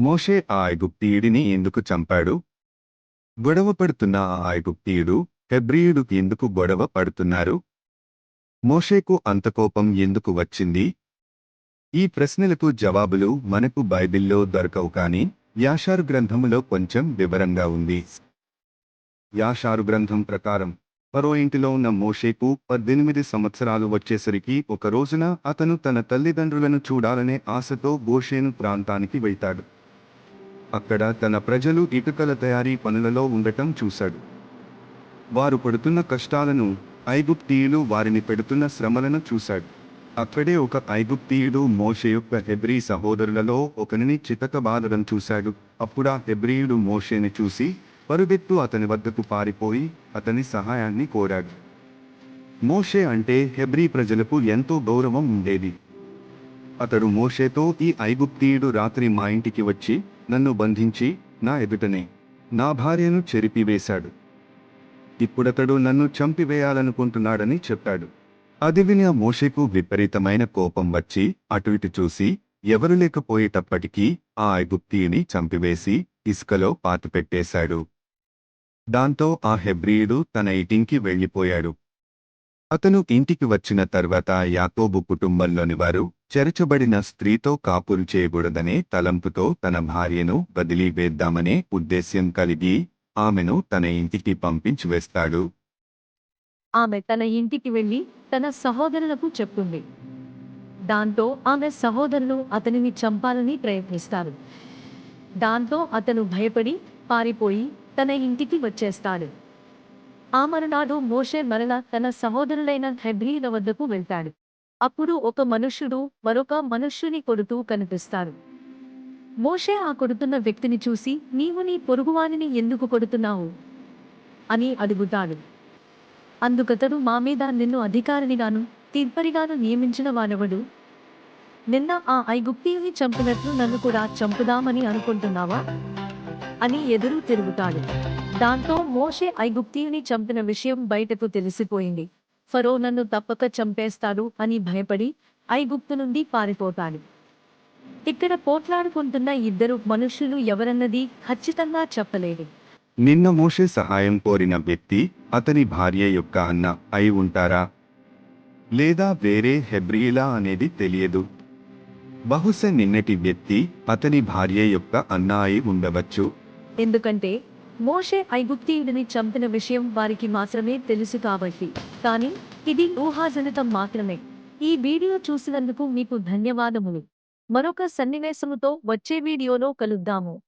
మోషే ఆ ఐగుప్తీయుడిని ఎందుకు చంపాడు? గొడవ పడుతున్న ఆ ఐగుప్తీయుడు హెబ్రియుడు ఎందుకు గొడవ పడుతున్నారు? మోషేకు అంత కోపం ఎందుకు వచ్చింది? ఈ ప్రశ్నలకు జవాబులు మనకు బైబిల్లో దొరకవు కాని యాషారు గ్రంథములో కొంచెం వివరంగా ఉంది. యాషారు గ్రంథం ప్రకారం పరో ఇంటిలో ఉన్న మోషేకు పద్దెనిమిది సంవత్సరాలు వచ్చేసరికి ఒక రోజున అతను తన తల్లిదండ్రులను చూడాలనే ఆశతో గోషేను ప్రాంతానికి వెళ్తాడు. అక్కడ తన ప్రజలు ఇటుకల తయారీ పనులలో ఉండటం చూశాడు. వారు పడుతున్న కష్టాలను ఐగుప్తీయులు వారిని పెడుతున్న శ్రమలను చూశాడు. అక్కడే ఒక ఐగుప్తీయుడు మోషే యొక్క హెబ్రీ సహోదరులలో ఒకరిని చితకబాదడం చూశాడు. అప్పుడా హెబ్రీయుడు మోషేని చూసి పరుగెత్తు అతని వద్దకు పారిపోయి అతని సహాయాన్ని కోరాడు. మోషే అంటే హెబ్రీ ప్రజలకు ఎంతో గౌరవం ఉండేది. అతడు మోషేతో ఈ ఐగుప్తీయుడు రాత్రి మా ఇంటికి వచ్చి నన్ను బంధించి నా ఎదుటనే నా భార్యను చెరిపివేశాడు. ఇప్పుడతడు నన్ను చంపివేయాలనుకుంటున్నాడని చెప్పాడు. అది విని ఆ మోషకు విపరీతమైన కోపం వచ్చి అటు ఇటు చూసి ఎవరు లేకపోయేటప్పటికీ ఆ ఐగుప్తీయుని చంపివేసి ఇసుకలో పాతిపెట్టేశాడు. దాంతో ఆ హెబ్రియుడు తన ఇటింకి వెళ్ళిపోయాడు. అతను ఇంటికి వచ్చిన తర్వాత యాకోబు కుటుంబంలోని వారు చెరచబడిన స్త్రీతో కాపురు చేయకూడదనే తలంపుతో తన భార్యను వదిలివేద్దామనే ఉద్దేశ్యం కలిగి ఆమెను తన ఇంటికి పంపించి వేస్తాడు. ఆమె తన ఇంటికి వెళ్ళి తన సహోదరులకు చెప్తుంది. దాంతో ఆమె సహోదరులు అతనిని చంపాలని ప్రయత్నిస్తారు. దాంతో అతను భయపడి పారిపోయి తన ఇంటికి వచ్చేస్తాడు. ఆ మరునాడు మోషే మరల తన సహోదరులైన హెబ్రీల వద్దకు వెళ్తాడు. అప్పుడు ఒక మనుష్యుడు మరొక మనుష్యుని కొడుతూ కనిపిస్తారు మోషే ఆ కొడుతున్న వ్యక్తిని చూసి నీవు నీ పొరుగువానిని ఎందుకు కొడుతున్నావు అని అడుగుతాడు. అందుకతడు మా మీద నిన్ను అధికారినిగాను తీర్పరిగాను నియమించిన వానవడు నిన్న ఆ ఐగుప్తీయుని చంపినట్లు నన్ను కూడా చంపుదామని అనుకుంటున్నావా? అని ఎదురు తిరుగుతాడు. దాంతో మోషే ఐగుప్తీయుని చంపిన విషయం బయటకు తెలిసిపోయింది. ఫరో నన్ను తప్పక చంపేస్తాడు అని భయపడి ఐగుప్తు నుండి పారిపోతాడు. ఇక్కడ పోట్లాడుకుంటున్న ఇద్దరు మనుషులు ఎవరన్నది ఖచ్చితంగా చెప్పలేదు. నిన్న మోషే సహాయం కోరిన వ్యక్తి అతని భార్య యొక్క అన్న అయి ఉంటారా? లేదా వేరే హెబ్రియిలా అనేది తెలియదు. బహుశా నిన్నటి వ్యక్తి అతని భార్య యొక్క అన్న అయి ఉండవచ్చు. ఎందుకంటే మోషే ఐగుప్తీయుడిని చంపిన విషయం వారికి మాత్రమే తెలుసు కాబట్టి. కానీ ఇది ఊహాజనితం మాత్రమే. ఈ వీడియో చూసినందుకు మీకు ధన్యవాదములు. మరొక సన్నివేశముతో వచ్చే వీడియోలో కలుద్దాము.